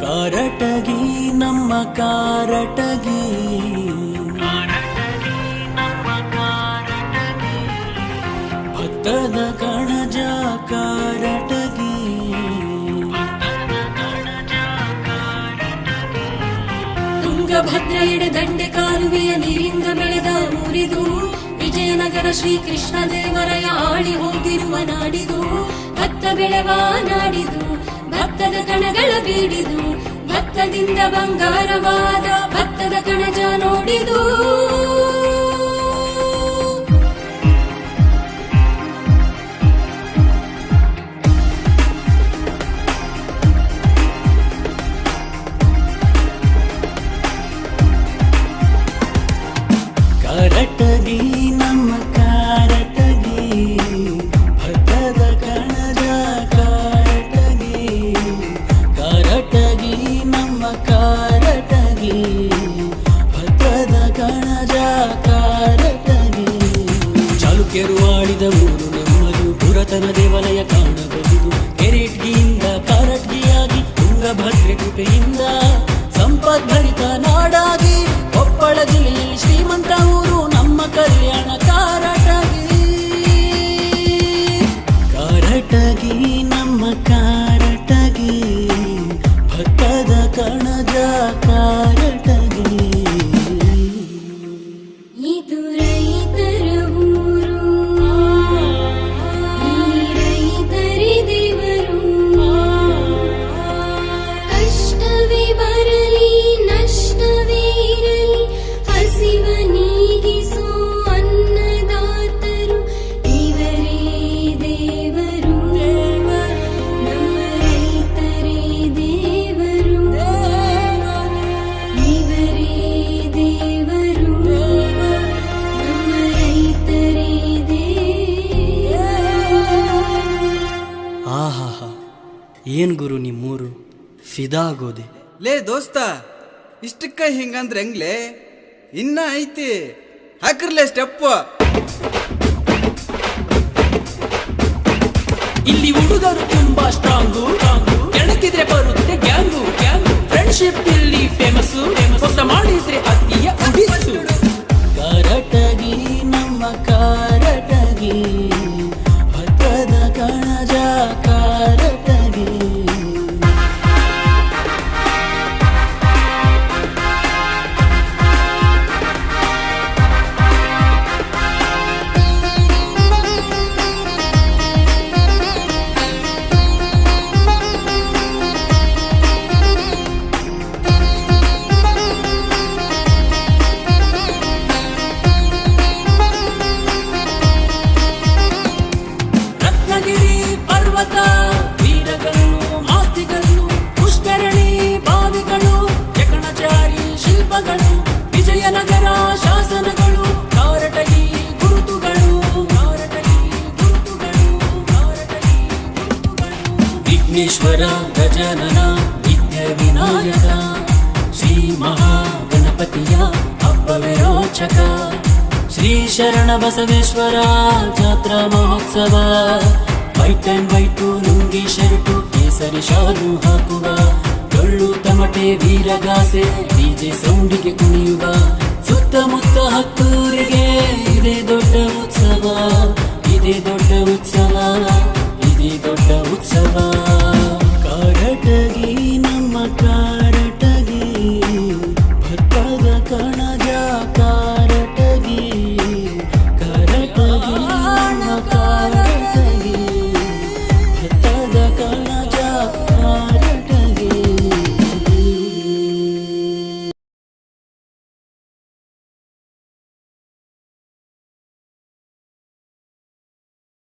ಕಾರಟಗಿ, ನಮ್ಮ ಕಾರಟಗಿ. ಭತ್ತದ ಕಣಜ ಕಾರಟಗಿ. ತುಂಗಭದ್ರ ಎಡೆದಂಡೆ ಕಾಲುವೆಯ ನೀರಿಂದ ಬೆಳೆದ ಊರಿದು, ವಿಜಯನಗರ ಶ್ರೀಕೃಷ್ಣ ದೇವರಯ ಆಳಿ ಹೋಗಿರುವ ನಾಡಿದು. ಭತ್ತ ಬೆಳೆವ ನಾಡಿದು ಭತ್ತದ ಕಣಗಳ ಬೀಡಿದು ಭತ್ತದಿಂದ ಬಂಗಾರವಾದ ಭತ್ತದ ಕಣಜ ನೋಡಿದು. ಕಾರಟಗಿ ಕಣಜ ಕಾರಟಗಿ. ಚಾಲುಕ್ಯರು ಆಡಿದ ಊರು ನಮ್ಮದು ಪುರಾತನ ದೇವಾಲಯ ಕಾಣಬಹುದು. ಏನ್ ಗುರು ನಿಮ್ಮೂರು? ಫಿದಾ ಆಗೋದೆ ಲೇ ದೋಸ್ತ ಇಷ್ಟಕ್ಕ ಹಿಂಗಂದ್ರೆ ಹೆಂಗ್ಲೇ? ಇನ್ನ ಐತಿ. ಹಾಕ್ರಲೇ ಸ್ಟೆಪ್ ಇಲ್ಲಿ ಹುಡುಗರು ತುಂಬಾ ಸ್ಟ್ರಾಂಗು ಕೆಣಕಿದ್ರೆ ಬರುತ್ತೆ ಗ್ಯಾಂಗು ಗ್ಯಾಂಗು ಫ್ರೆಂಡ್ಶಿಪ್ ಶಿಲ್ಪಗಳು ವಿಜಯನಗರ ಶಾಸನಗಳು ಕಾರಟಗಿ ಗುರುತುಗಳು ಕಾರಟಗಿ ಗುರುತುಗಳು ಕಾರಟಗಿ ಗುರುತುಗಳು. ವಿಘ್ನೇಶ್ವರ ಗಜನನ ವಿದ್ಯ ವಿನಾಯಕ, ಶ್ರೀ ಮಹಾಗಣಪತಿಯ ಹಬ್ಬ ವಿರೋಚಕ, ಶ್ರೀ ಶರಣ ಬಸವೇಶ್ವರ ಜಾತ್ರಾ ಮಹೋತ್ಸವ, white and white lungi shirt, ಕೇಸರಿ ಶಾಲು ಹಾಕುವ ಡೊಳ್ಳು ತಮಟೆ ವೀರಗಾಸೆ ಡಿಜೆ ಸೌಂಡಿಗೆ ಕುಣಿಯುವ ಸುತ್ತಮುತ್ತ ಹತ್ತೂರಿಗೆ ಇದೇ ದೊಡ್ಡ ಉತ್ಸವ ಇದೇ ದೊಡ್ಡ ಉತ್ಸವ ಇದೇ ದೊಡ್ಡ ಉತ್ಸವ